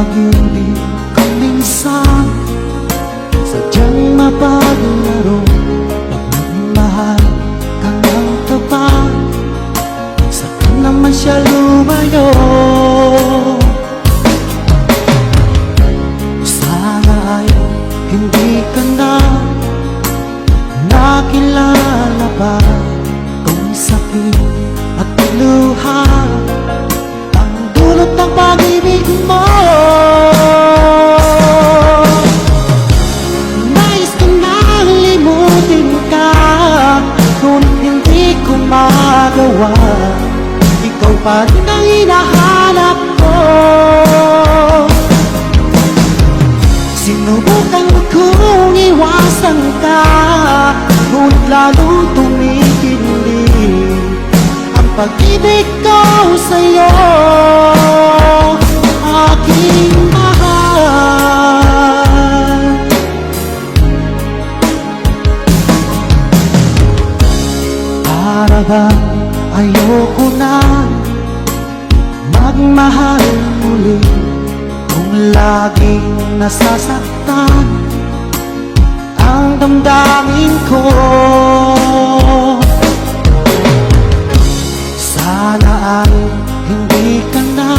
Laging Ikaw pa rin ang hinahanap ko Sinubukan kong iwasan ka Ngunit lalong tumitindi Ang pag-ibig ko sa'yo. Aking mahal. Para bang ayoko na Magmahal muli Kung laging nasasaktan Ang damdamin ko. Sana ay hindi ka na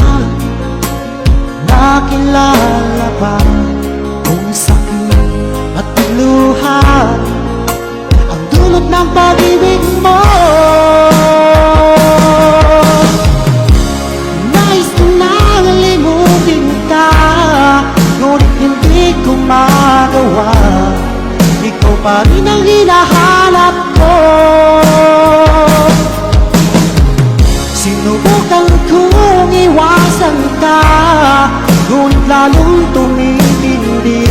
Nakilala pa Kung sakit at luha. Ang dulot ng pag-ibig mo Pa rin ang hinahanap ko. Sinubukan kong iwasan ka Ngunit lalong tumitindi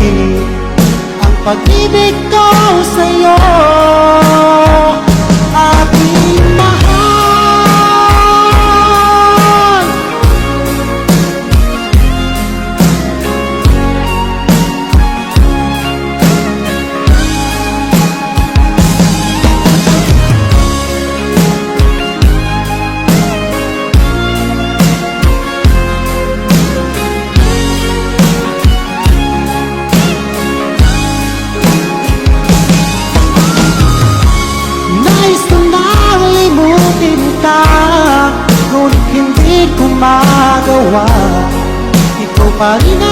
Ang pag-ibig ko sa'yo Ikaw pa rin